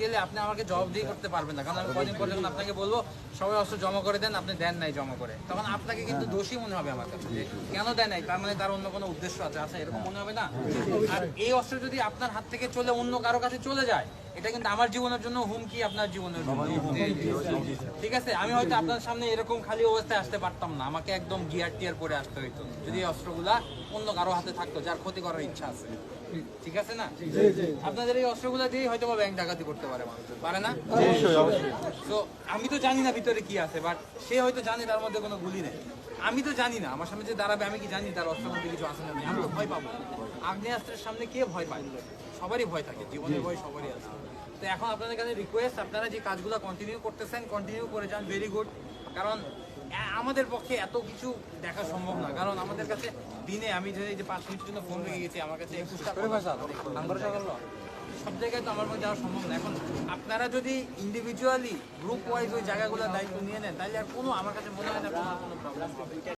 গেলে আপনি আমাকে জবাবদিহি করতে পারবেন না। কারণ আমি কদিন পর যখন আপনাকে বলব, সবাই অস্ত্র জমা করে দেন, আপনি দেন নাই জমা করে। তখন আপনাকে কিন্তু দোষী মনে হবে আমার কাছে কেন দেন নাই? তার মানে তার অন্য কোনো উদ্দেশ্য আছে। আচ্ছা এরকম মনে হবে না? আর এই অস্ত্র যদি আপনার হাত থেকে চলে অন্য কারও কাছে চলে যায় এটা কিন্তু আমার জীবনের জন্য হুমকি আপনার জীবনের জন্য ঠিক আছে আমি হয়তো আপনার সামনে এরকম খালি অবস্থায় আসতে পারতাম না। আমাকে একদম গিয়ার টিয়ার পরে আসতে হইতো। যদি অস্ত্রগুলা অন্য কারও হাতে থাকতো যার ক্ষতি করার ইচ্ছা আছে। ঠিক আছে না? আপনাদের এই অস্ত্রগুলা দিয়ে হয়তো বা ব্যাংক ডাকাতি করতে পারে মানুষ। পারে না? তো আমি তো জানি না ভিতরে কি আছে বাট সে হয়তো জানে তার মধ্যে কোনো গুলি নেই। আমি তো জানি না আমার সামনে যে দাঁড়াবে আমি কি জানি তার অস্ত্রের মধ্যে কিছু আছে না আমি তো ভয় পাবো। আগ্নেয়াস্ত্রের সামনে কে ভয় পায়? সবারই ভয় থাকে জীবনের ভয় সবারই আছে। তো এখন আপনাদের কাছে রিকোয়েস্ট আপনারা যে কাজগুলো কন্টিনিউ করতেছেন কন্টিনিউ করে যান ভেরি গুড কারণ আমাদের পক্ষে এত কিছু দেখা সম্ভব না। কারণ আমাদের কাছে দিনে আমি যে এই যে পাঁচ মিনিটের জন্য ফোন রেখে গেছি আমার কাছে একুশটা সব জায়গায় তো আমার মধ্যে যাওয়া সম্ভব না। এখন আপনারা যদি ইন্ডিভিজুয়ালি গ্রুপ ওয়াইজ ওই জায়গাগুলোর দায়িত্ব নিয়ে নেন তাহলে আর কোনো আমার কাছে মনে হয় না কোনো প্রবলেম হবে।